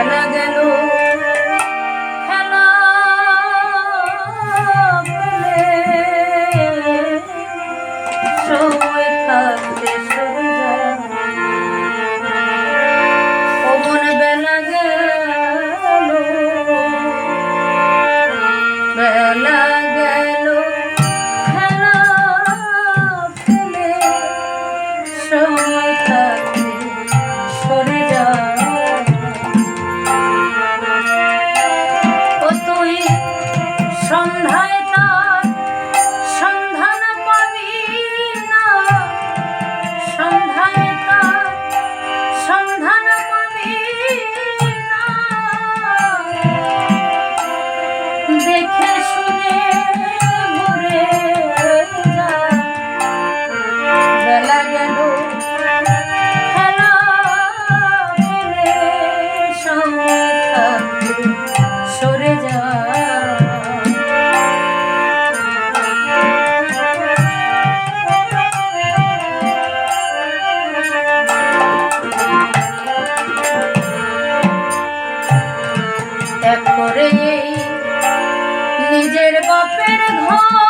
জানা গেল। সময় থাকতে ত্যাগ করে নিজের বাপের ঘর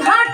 ঘাট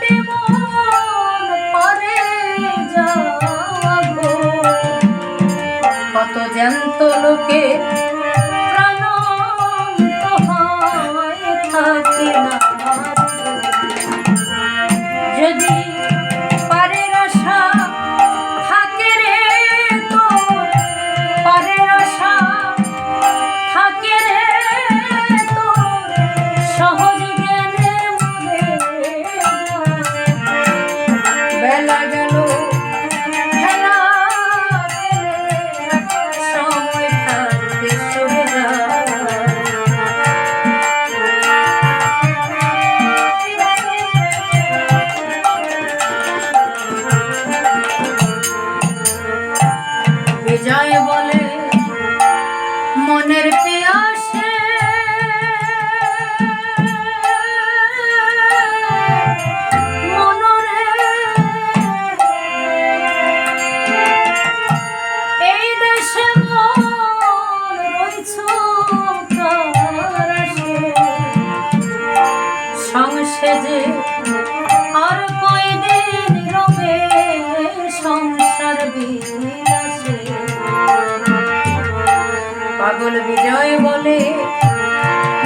পাগল বিজয় বলে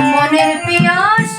মনের পিয়াস